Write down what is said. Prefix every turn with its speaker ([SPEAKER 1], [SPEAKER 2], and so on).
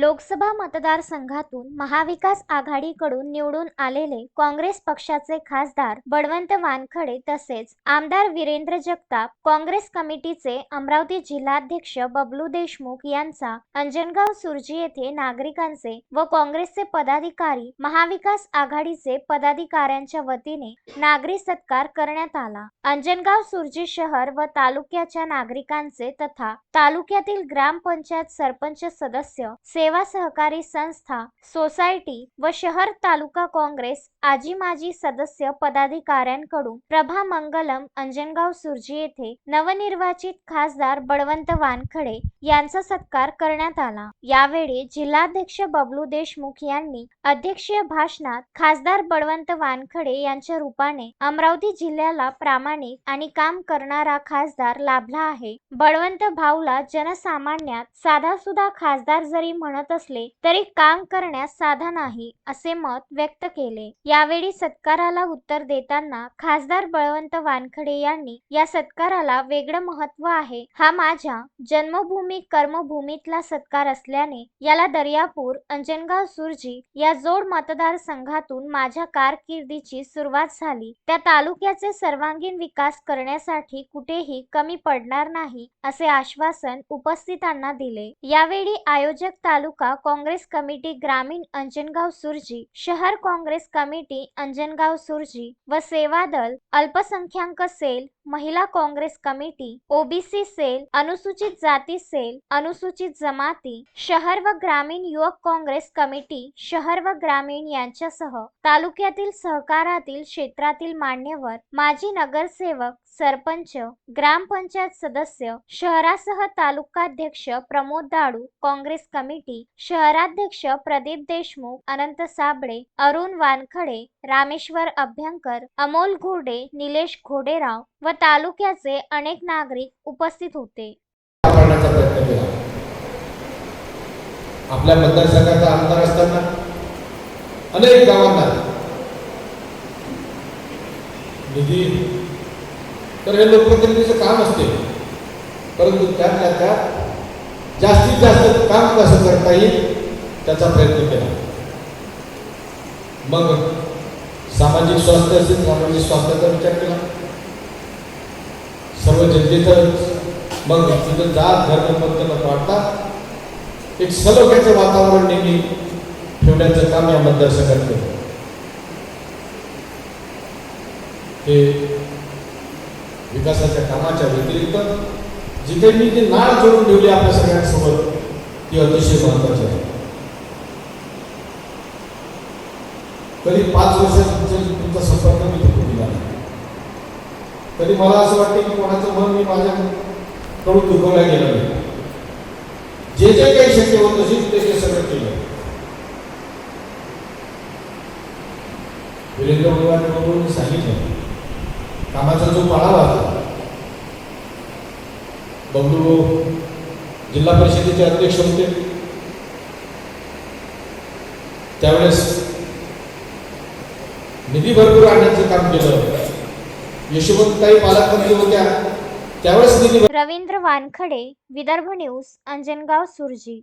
[SPEAKER 1] लोकसभा मतदारसंघातून महाविकास आघाडीकडून निवडून आलेले काँग्रेस पक्षाचे खासदार बळवंत वानखडे तसेच आमदार वीरेंद्र जगताप काँग्रेस कमिटीचे अमरावती जिल्हाध्यक्ष बबलू देशमुख यांचा अंजनगाव सुरजी येथे नागरिकांचे व काँग्रेसचे पदाधिकारी महाविकास आघाडीचे पदाधिकाऱ्यांच्या वतीने नागरी सत्कार करण्यात आला. अंजनगाव सुरजी शहर व तालुक्याच्या नागरिकांचे तथा तालुक्यातील ग्रामपंचायत सरपंच सदस्य सेवा सेवा सहकारी संस्था सोसायटी व शहर तालुका काँग्रेस आजी माजी सदस्य पदाधिकाऱ्यांकडून प्रभा मंगलम अंजनगाव सुरजी येथे नवनिर्वाचित खासदार बळवंत वानखडे यांचा सत्कार करण्यात आला. यावेळी जिल्हाध्यक्ष बबलू देशमुख यांनी अध्यक्षीय भाषणात खासदार बळवंत वानखडे यांच्या रूपाने अमरावती जिल्ह्याला प्रामाणिक आणि काम करणारा खासदार लाभला आहे. बळवंत भाऊला जनसामान्यात साधासुद्धा खासदार जरी म्हणत असले तरी काम करण्यास साधा नाही असे मत व्यक्त केले. यावेळी सत्काराला उत्तर देताना खासदार बळवंत वानखडे यांनी या सत्काराला वेगळं महत्त्व आहे. हा माझ्या जन्मभूमी कर्मभूमीतला सत्कार असल्याने याला दर्यापूर अंजनगाव सुरजी या जोड मतदारसंघातून माझ्या कारकिर्दीची सुरुवात झाली. त्या तालुक्याचे सर्वांगीण विकास करण्यासाठी कुठेही कमी पडणार नाही असे आश्वासन उपस्थितांना दिले. यावेळी आयोजक तालुका काँग्रेस कमिटी ग्रामीण अंजनगाव सुरजी शहर काँग्रेस कमिटी अंजनगाव सुरजी व सेवा दल अल्पसंख्याक सेल महिला काँग्रेस कमिटी ओबीसी सेल अनुसूचित जाती सेल अनुसूचित जमाती शहर व ग्रामीण युवक काँग्रेस कमिटी शहर व ग्रामीण यांच्यासह तालुक्यातील सहकारातील क्षेत्रातील मान्यवर माजी नगरसेवक सरपंच ग्रामपंचायत सदस्य शहरासह तालुकाध्यक्ष प्रमोद दाडू काँग्रेस कमिटी शहराध्यक्ष प्रदीप देशमुख अनंत साबळे अरुण वानखडे रामेश्वर अभ्यंकर अमोल घोडे निलेश घोडेराव व तालुक्याचे अनेक नागरिक उपस्थित होते.
[SPEAKER 2] आपल्या मतदारसंघाचा आमदार असताना अनेक गावांना निधी तर हे लोकप्रतिनिधीचं काम असते. परंतु त्यातल्या त्यात जास्तीत जास्त काम कसं करता येईल त्याचा प्रयत्न केला. मग सामाजिक स्वास्थ्य असेल सामाजिक स्वास्थ्याचा विचार केला. सर्व जनतेचं मग तिथं जात धर्म पंथ न पाडता एक सलोख्याचं वातावरण नेहमी ठेवण्याचं काम या मतदारसंघात केलं. हे विकासाच्या कामाच्या व्यतिरिक्त जी काही मी ती नाळ जोडून ठेवली आपल्या सगळ्यांसोबत ती अतिशय महत्वाची आहे. कधी पाच वर्षात तुमचा संपर्क मी नाही तरी मला असं वाटतं की कोणाचं मन मी माझ्याकडून दुखवल्या गेलं नाही. जे जे काही शक्य होत तशीच ते ते सगळं केलं. वीरेंद्र बघून सांगितलं. कामाचा जो पाळावा होता बबलू जिल्हा परिषदेचे अध्यक्ष होते. त्यावेळेस निधी भरपूर आणण्याचं काम केलं. यशवंतताई पालकमंत्री होत्या. त्यावेळेस
[SPEAKER 1] रवींद्र वानखडे विदर्भ न्यूज अंजनगाव सुरजी.